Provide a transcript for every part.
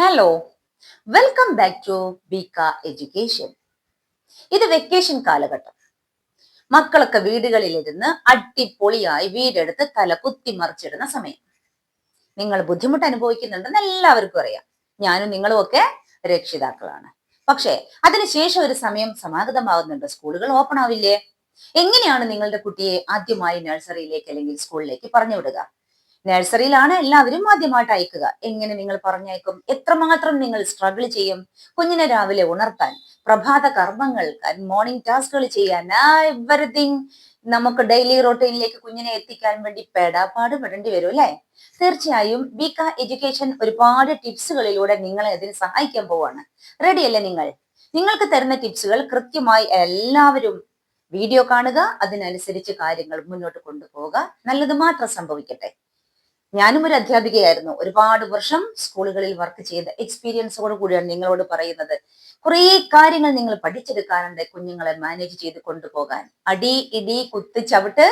Hello welcome back to Bika education ഇത് vacation കാലഘട്ടം. മക്കളൊക്കെ വീടുകളിലിരുന്ന് അടിപൊളിയായി വീടെടുത്ത് തല കുത്തിമറിച്ചിടുന്ന സമയം. നിങ്ങൾ ബുദ്ധിമുട്ട് അനുഭവിക്കുന്നുണ്ടെന്ന് എല്ലാവർക്കും അറിയാം. ഞാനും നിങ്ങളും ഒക്കെ രക്ഷിതാക്കളാണ്. പക്ഷേ അതിനുശേഷം ഒരു സമയം സമാഗതമാകുന്നുണ്ട് സ്കൂളുകൾ ഓപ്പൺ ആവില്ലേ? എങ്ങനെയാണ് നിങ്ങളുടെ കുട്ടിയെ ആദ്യമായി നഴ്സറിയിലേക്ക് അല്ലെങ്കിൽ സ്കൂളിലേക്ക് പറഞ്ഞു വിടുക? നഴ്സറിയിലാണ് എല്ലാവരും ആദ്യമായിട്ട് അയക്കുക. എങ്ങനെ നിങ്ങൾ പറഞ്ഞയക്കും? എത്രമാത്രം നിങ്ങൾ സ്ട്രഗിൾ ചെയ്യും? കുഞ്ഞിനെ രാവിലെ ഉണർത്താൻ പ്രഭാത കർമ്മങ്ങൾ മോർണിംഗ് ടാസ്കുകൾ ചെയ്യാൻ എവറിഥിങ് നമുക്ക് ഡെയിലി റൊട്ടീനിലേക്ക് കുഞ്ഞിനെ എത്തിക്കാൻ വേണ്ടി പെടാപ്പാട് പെടേണ്ടി വരും അല്ലെ? തീർച്ചയായും ബിക എഡ്യൂക്കേഷൻ ഒരുപാട് ടിപ്സുകളിലൂടെ നിങ്ങളെ അതിന് സഹായിക്കാൻ പോവാണ്. റെഡി അല്ലേ നിങ്ങൾ? നിങ്ങൾക്ക് തരുന്ന ടിപ്സുകൾ കൃത്യമായി എല്ലാവരും വീഡിയോ കാണുക. അതിനനുസരിച്ച് കാര്യങ്ങൾ മുന്നോട്ട് കൊണ്ടുപോവുക. നല്ലത് മാത്രം സംഭവിക്കട്ടെ. ഞാനും ഒരു അധ്യാപികയായിരുന്നു. ഒരുപാട് വർഷം സ്കൂളുകളിൽ വർക്ക് ചെയ്ത എക്സ്പീരിയൻസോട് കൂടിയാണ് നിങ്ങളോട് പറയുന്നത്. കുറേ കാര്യങ്ങൾ നിങ്ങൾ പഠിച്ചെടുക്കാറുണ്ട് കുഞ്ഞുങ്ങളെ മാനേജ് ചെയ്ത് കൊണ്ടുപോകാൻ. അടി ഇടി കുത്തി ചവിട്ട്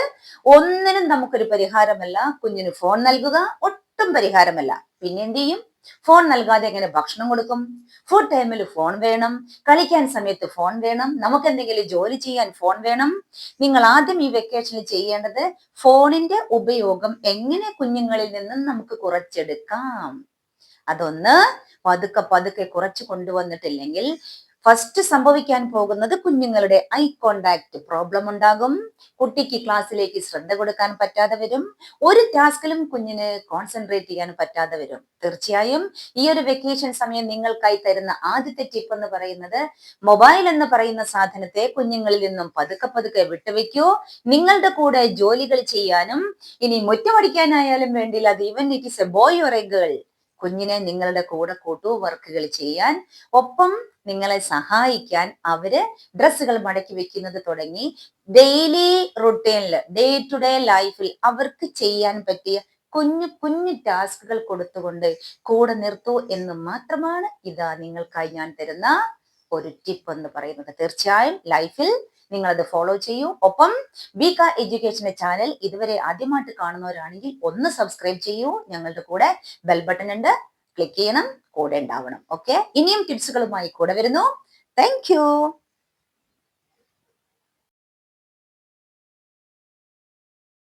ഒന്നിനും നമുക്കൊരു പരിഹാരമല്ല. കുഞ്ഞിന് ഫോൺ നൽകുക ഒട്ടും പരിഹാരമല്ല. പിന്നെ ചെയ്യും? ഫോൺ നൽകാതെ എങ്ങനെ ഭക്ഷണം കൊടുക്കും? ഫുഡ് ടൈമിൽ ഫോൺ വേണം. കളിക്കാൻ സമയത്ത് ഫോൺ വേണം. നമുക്ക് എന്തെങ്കിലും ജോലി ചെയ്യാൻ ഫോൺ വേണം. നിങ്ങൾ ആദ്യം ഈ വെക്കേഷനിൽ ചെയ്യേണ്ടത് ഫോണിന്റെ ഉപയോഗം എങ്ങനെ കുഞ്ഞുങ്ങളിൽ നിന്നും നമുക്ക് കുറച്ചെടുക്കാം? അതൊന്ന് പതുക്കെ പതുക്കെ കുറച്ച് കൊണ്ടുവന്നിട്ടില്ലെങ്കിൽ ഫസ്റ്റ് സംഭവിക്കാൻ പോകുന്നത് കുഞ്ഞുങ്ങളുടെ ഐ കോണ്ടാക്ട് പ്രോബ്ലം ഉണ്ടാകും. കുട്ടിക്ക് ക്ലാസ്സിലേക്ക് ശ്രദ്ധ കൊടുക്കാൻ പറ്റാതെ വരും. ഒരു ടാസ്കിലും കുഞ്ഞിന് കോൺസെൻട്രേറ്റ് ചെയ്യാൻ പറ്റാതെ വരും. തീർച്ചയായും ഈ ഒരു വെക്കേഷൻ സമയം നിങ്ങൾക്കായി തരുന്ന ആദ്യത്തെ ടിപ്പ് എന്ന് പറയുന്നത് മൊബൈൽ എന്ന് പറയുന്ന സാധനത്തെ കുഞ്ഞുങ്ങളിൽ നിന്നും പതുക്കെ പതുക്കെ വിട്ടുവെക്കൂ. നിങ്ങളുടെ കൂടെ ജോലികൾ ചെയ്യാനും ഇനി മുറ്റമടിക്കാനായാലും വേണ്ടില്ല. അത് ഇവൻ it is a boy or a girl കുഞ്ഞിനെ നിങ്ങളുടെ കൂടെ കൂട്ടു വർക്കുകൾ ചെയ്യാൻ. ഒപ്പം നിങ്ങളെ സഹായിക്കാൻ അവർ ഡ്രസ്സുകൾ മടക്കി വെക്കുന്നത് തുടങ്ങി ഡെയിലി റുട്ടീനിൽ ഡേ ടു ഡേ ലൈഫിൽ അവർക്ക് ചെയ്യാൻ പറ്റിയ കുഞ്ഞു കുഞ്ഞു ടാസ്കുകൾ കൊടുത്തുകൊണ്ട് കൂടെ നിർത്തൂ എന്ന് മാത്രമാണ് ഇതാ നിങ്ങൾക്കായി ഞാൻ തരുന്ന ഒരു ടിപ്പ് എന്ന് പറയുന്നത്. തീർച്ചയായും ലൈഫിൽ നിങ്ങൾ അത് ഫോളോ ചെയ്യൂ. ഒപ്പം ബീക്ക എഡ്യൂക്കേഷന്റെ ചാനൽ ഇതുവരെ ആദ്യമായിട്ട് കാണുന്നവരാണെങ്കിൽ ഒന്ന് സബ്സ്ക്രൈബ് ചെയ്യൂ. ഞങ്ങളുടെ കൂടെ ബെൽ ബട്ടൺ ഉണ്ട്. ക്ലിക്ക് ചെയ്യണം കൂടെ ഉണ്ടാവണം. ഓക്കെ ഇനിയും ടിപ്സുകളുമായി കൂടെ വരുന്നു. താങ്ക്